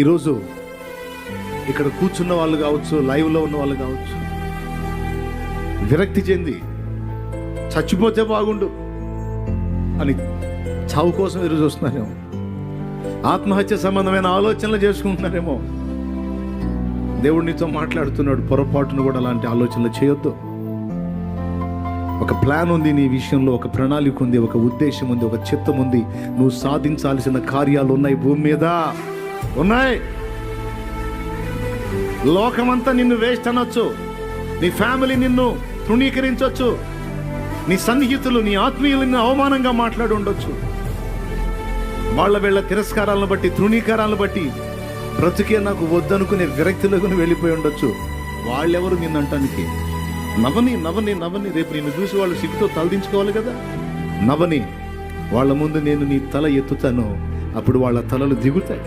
ఈరోజు ఇక్కడ కూర్చున్న వాళ్ళు కావచ్చు లైవ్లో ఉన్న వాళ్ళు కావచ్చు విరక్తి చెంది చచ్చిపోతే బాగుండు అని చావు కోసం ఎదురు చూస్తున్నారేమో ఆత్మహత్య సంబంధమైన ఆలోచనలు చేసుకుంటున్నారేమో. దేవుడు నీతో మాట్లాడుతున్నాడు పొరపాటును కూడా అలాంటి ఆలోచనలు చేయొద్దు. ఒక ప్లాన్ ఉంది నీ విషయంలో ఒక ప్రణాళిక ఉంది ఒక ఉద్దేశం ఉంది ఒక చిత్తం ఉంది. నువ్వు సాధించాల్సిన కార్యాలు ఉన్నాయి భూమి మీద. ఉన్నాయి. లోకమంతా నిన్ను వేస్ట్ అనొచ్చు నీ ఫ్యామిలీ నిన్ను తృణీకరించవచ్చు నీ సన్నిహితులు నీ ఆత్మీయులు నిన్ను అవమానంగా మాట్లాడి ఉండొచ్చు. వాళ్ళ వీళ్ళ తిరస్కారాలను బట్టి తృణీకారాలను బట్టి బ్రతుకే నాకు వద్దనుకునే విరక్తిలోకి వెళ్ళిపోయి ఉండొచ్చు. వాళ్ళెవరు నిన్నంటానికి? నవని నవని నవని రేపు నిన్ను చూసి వాళ్ళు సిగ్గుతో తలదించుకోవాలి కదా? నవని వాళ్ళ ముందు నేను నీ తల ఎత్తుతాను. అప్పుడు వాళ్ళ తలలు దిగుతాయి.